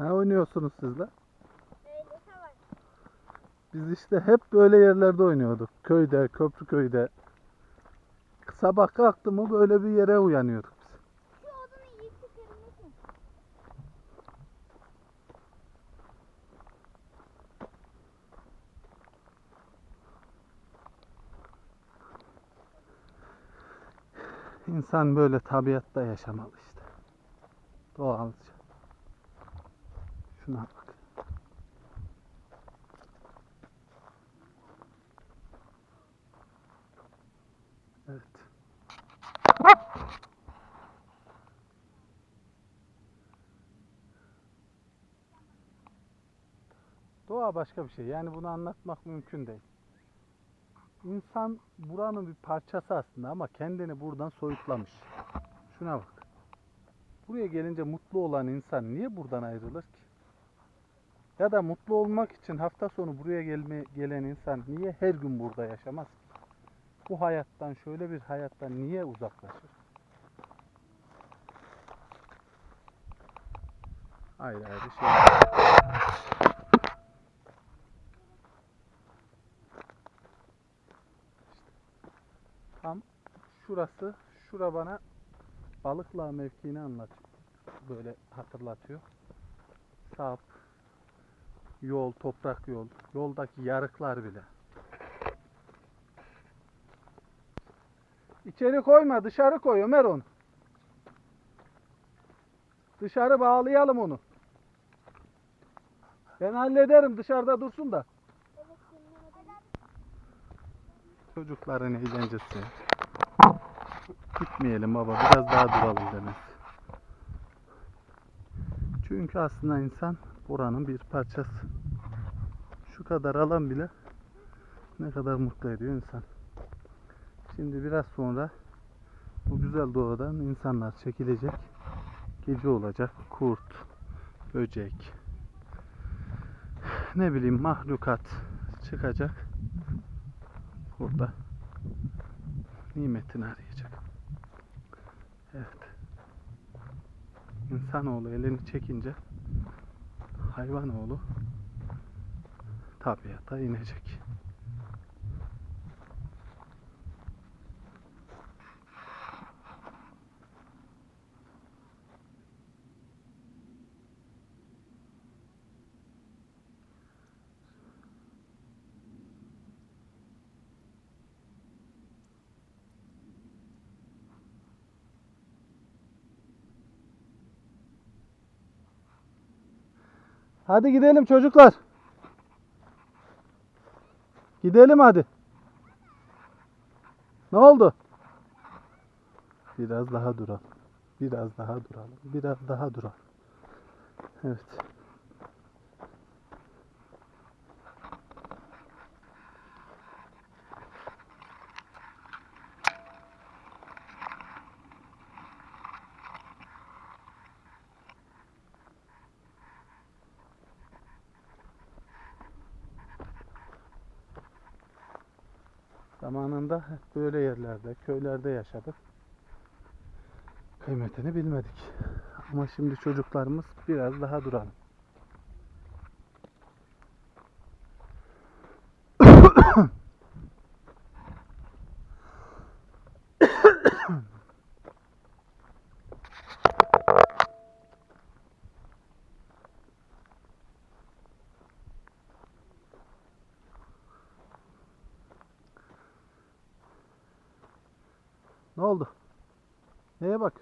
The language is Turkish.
Ha oynuyorsunuz siz de. Öyle var. Biz işte hep böyle yerlerde oynuyorduk. Köyde, Köprüköy'de. Sabah kalktı mı böyle bir yere uyanıyorduk biz. Şu odunu iyi çıkarmışsın. İnsan böyle tabiatta yaşamalı işte. Doğalca. Şuna bak. Evet. Doğa başka bir şey. Yani bunu anlatmak mümkün değil. İnsan buranın bir parçası aslında ama kendini buradan soyutlamış. Şuna bak. Buraya gelince mutlu olan insan niye buradan ayrılır ki? Ya da mutlu olmak için hafta sonu buraya gelme, gelen insan niye her gün burada yaşamaz? Bu hayattan, şöyle bir hayattan niye uzaklaşır? Ayrı ayrı şey. Tam şurası, şura bana balıkla mevkiini anlatıyor. Böyle hatırlatıyor. Sap, yol, toprak yol, yoldaki yarıklar bile. İçeri koyma, dışarı koy Ömer onu. Dışarı bağlayalım onu. Ben hallederim dışarıda dursun da. Çocukların eğlencesi. Gitmeyelim baba biraz daha duralım demez. Çünkü aslında insan buranın bir parçası. Şu kadar alan bile ne kadar mutlu ediyor insan. Şimdi biraz sonra bu güzel doğadan insanlar çekilecek. Gece olacak. Kurt, böcek, ne bileyim mahlukat çıkacak. Burada nimetini arayacak. Evet. İnsanoğlu elini çekince hayvanoğlu tabiata inecek. Hadi gidelim çocuklar. Gidelim hadi. Ne oldu? Biraz daha duralım. Biraz daha duralım. Biraz daha duralım. Evet. Zamanında hep böyle yerlerde, köylerde yaşadık. Kıymetini bilmedik. Ama şimdi çocuklarımız biraz daha duralım. Ne oldu? Neye bak?